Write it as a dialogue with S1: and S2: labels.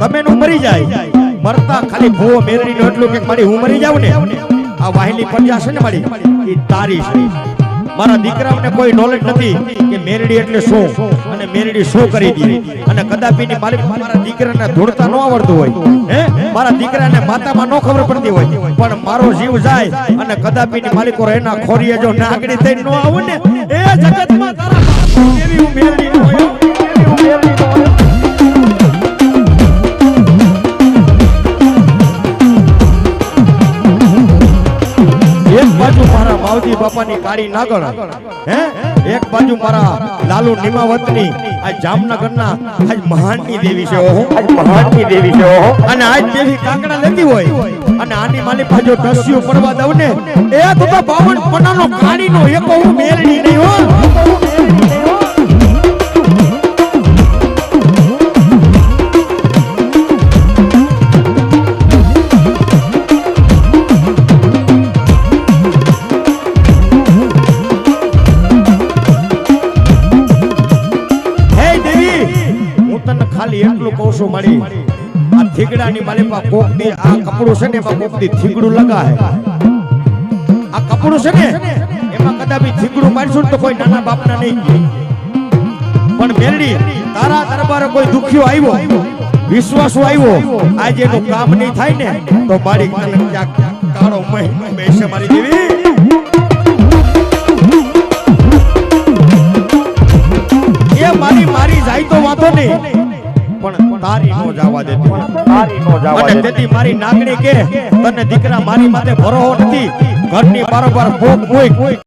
S1: તમે નું મરી જાય. મરતા ખાલી ભૂવો મેરડી નો એટલું કે મારી હું મરી જાઉં ને? આ વાહિલી પ્રજા છે ને મારી? એ તારી છે. મારા દીકરાઓને કોઈ નોલેજ નથી કે મેરડી એટલે શું? અને મેરડી શું કરી દે અને કદાપીની માલિક મારા દીકરાને ધૂળતા ન આવડતું હોય. હે? મારા દીકરાને માતામાં ન ખબર પડતી હોય. પણ મારો જીવ જાય અને કદાપીની માલિકો એના ખોરીએ જો નાગડી થઈ ન આવું ને? એ જગતમાં મારા માવજી બાપાની કાળી નાગણ હે? એક બાજુ મારા લાલુ નિમાવતની આ જામનગરના આજ મહાનની દેવી છે ઓહો. આજ મહાનની દેવી છે ઓહો. અને આજ દેવી કાંકડા લેતી હોય. અને આની માલી પાછો દસ્યુ પડવા દઉં ને એક તો બાવન પન્નાનો કાળીનો એક હું મેલડી ખાલી એટલું કહું છું, મારી, આ થીગડાની મારી પા કોકડી આ કપડું છે ને એમાં કોક દી થીગડું લગાહે આ કપડું છે ને, એમાં કદાપી થીગડું મારશું તો કોઈ નાના બાપના નહીં. પણ મેરડી, તારા દરબારે કોઈ દુખ્યો આવ્યો? વિશ્વાસુ આવ્યો? આજે એનું કામ નહીં થાય ને, તો મારી કાળો બેસે મારી દેવી. મારી મારી જાય તો વાંધો નહીં. પણ તારી નો જવા દેતી
S2: તારી નો જવા
S1: અને તેથી મારી નાગણી કે તને દીકરા મારી માથે ભરોહો નથી. ઘરની બારોબાર ભૂખ મૂક